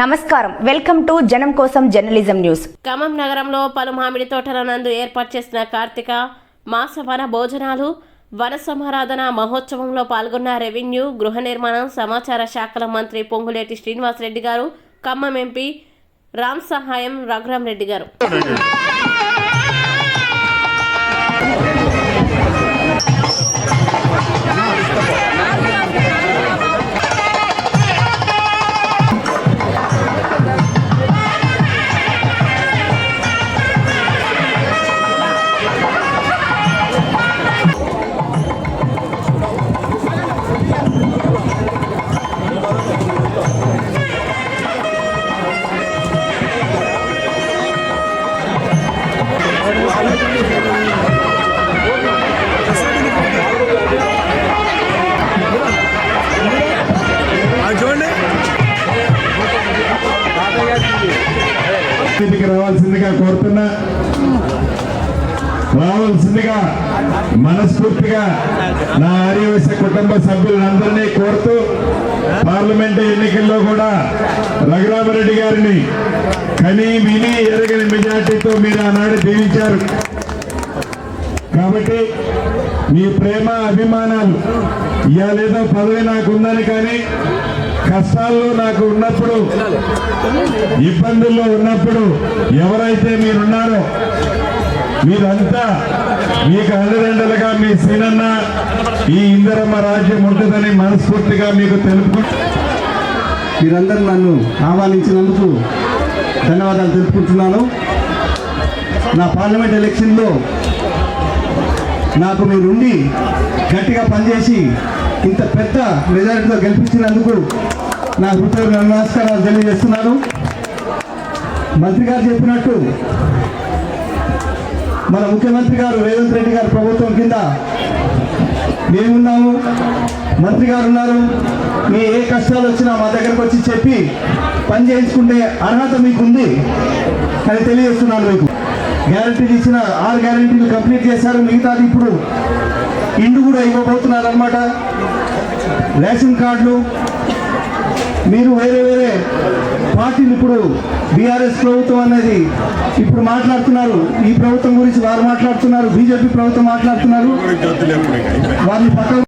నమస్కారం. Welcome to జనం కోసం జర్నలిజం న్యూస్. ఖమ్మం నగరంలో పలు మామిడి తోటల నందు ఏర్పాటు చేసిన కార్తీక మాస వన భోజనాలు వన సమారాధన మహోత్సవంలో పాల్గొన్న రెవెన్యూ గృహ నిర్మాణం సమాచార శాఖల మంత్రి పొంగులేటి శ్రీనివాసరెడ్డి గారు ఖమ్మం ఎంపీ రామ్ సహాయం రఘురాం రెడ్డి గారు. ఇంటికి రావాల్సిందిగా కోరుతున్నా. రావాల్సిందిగా మనస్ఫూర్తిగా నా ఆర్యవశ కుటుంబ సభ్యులందరినీ కోరుతూ పార్లమెంట్ ఎన్నికల్లో కూడా రఘురామరెడ్డి గారిని కని విని ఎరగని మెజార్టీతో మీరు ఆనాడు దీవించారు. కాబట్టి మీ ప్రేమ అభిమానాలు ఇవాళేదో పదవి నాకు ఉందని కానీ కష్టాల్లో నాకు ఉన్నప్పుడు ఇబ్బందుల్లో ఉన్నప్పుడు ఎవరైతే మీరున్నారో మీరంతా మీకు అండదండలుగా మీ సీనన్న ఈ ఇందరమ్మ రాజ్యం ఉంటుందని మనస్ఫూర్తిగా మీకు తెలుపుకుంటూ మీరందరూ నన్ను ఆహ్వానించినందుకు ధన్యవాదాలు తెలుపుకుంటున్నాను. నా పార్లమెంట్ ఎలక్షన్లో నాకు మీరుండి గట్టిగా పనిచేసి ఇంత పెద్ద మెజారిటీతో గెలిపించినందుకు నా హృదయ నమస్కారాలు తెలియజేస్తున్నాను. మంత్రి గారు చెప్పినట్టు మన ముఖ్యమంత్రి గారు రేవంత్ రెడ్డి గారి ప్రభుత్వం కింద మేమున్నాము మంత్రి గారు ఉన్నారు. మీ ఏ కష్టాలు వచ్చినా మా దగ్గరకు వచ్చి చెప్పి పని చేయించుకుంటే అర్హత మీకు ఉంది అని తెలియజేస్తున్నాను మీకు. గ్యారంటీలు ఇచ్చిన ఆరు గ్యారంటీలు కంప్లీట్ చేశారు. మిగతాది ఇప్పుడు ఇండు కూడా ఇవ్వబోతున్నారు అనమాట రేషన్ కార్డులు మీరు వేరే వేరే పార్టీలు ఇప్పుడు బీఆర్ఎస్ ప్రభుత్వం అనేది ఇప్పుడు మాట్లాడుతున్నారు. ఈ ప్రభుత్వం గురించి వారు మాట్లాడుతున్నారు. బీజేపీ ప్రభుత్వం మాట్లాడుతున్నారు. వారిని పక్కన